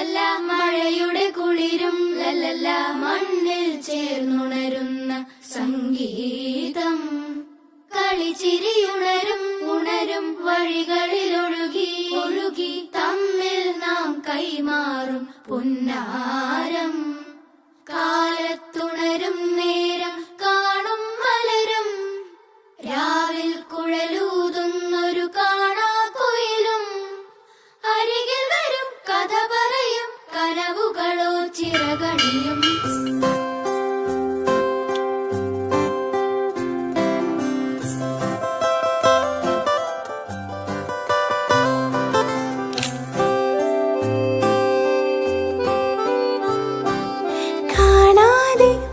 ലല്ലല്ല മഴയുടെ കുളിരും ലല്ലല്ല മണ്ണിൽ ചേർന്നുണരുന്ന സംഗീതം. കളിച്ചിരിയുണരും ഉണരും വഴികളിൽ ഒഴുകി ഒഴുകി തമ്മിൽ നാം കൈമാറും പുന്നാരം. കാലത്തുണരും നേരം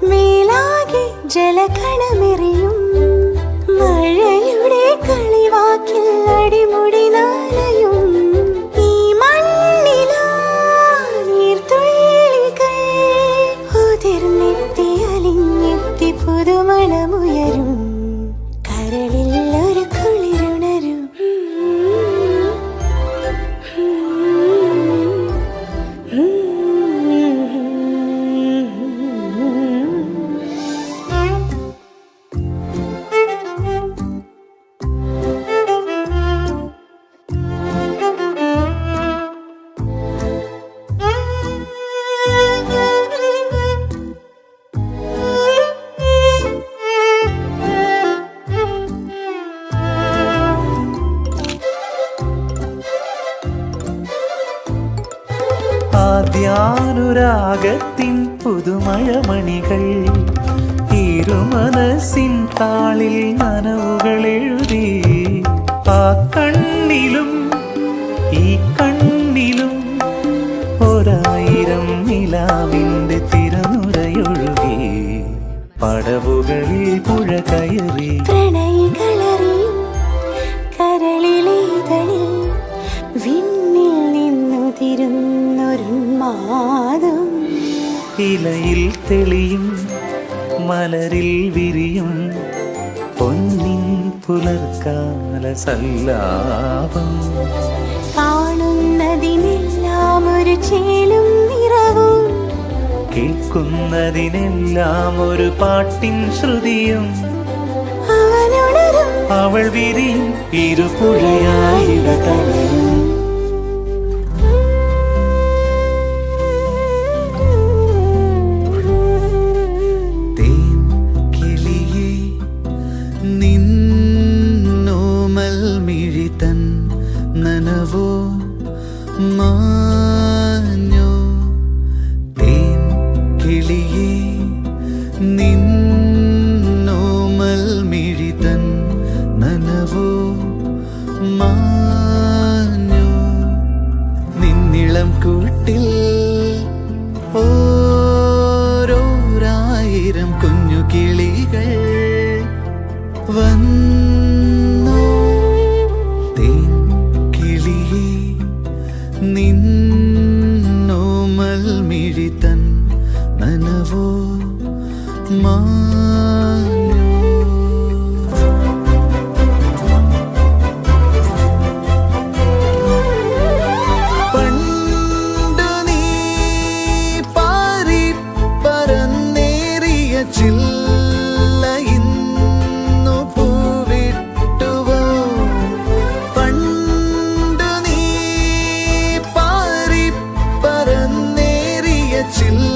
മേലാകെ ജലകണമെറിയും ആദ്യാനുരാഗത്തിൻ പുതുമഴമണികൾ. ഇരുമനസിൻ താളിൽ നനവുകൾ എഴുതി. ആ കണ്ണിലും ഈ കണ്ണിലും ഒരായിരം നിലാവിന്റെ തിരനുരയൊഴുകി. പടവുകളിൽ പുഴ കയറി. ഇലയിൽ തെളിയും മലരിൽ വിരിയും പൊന്നിൻ പുലർക്കാല സല്ലാപം. കാണുന്നതിനെല്ലാം ഒരു ചേലും നിറവും കേൾക്കുന്നതിനെല്ലാം ഒരു പാട്ടിൻ ശ്രുതിയും. അവൾ വിരിയും ഇരുപുഴയായിട തേൻ till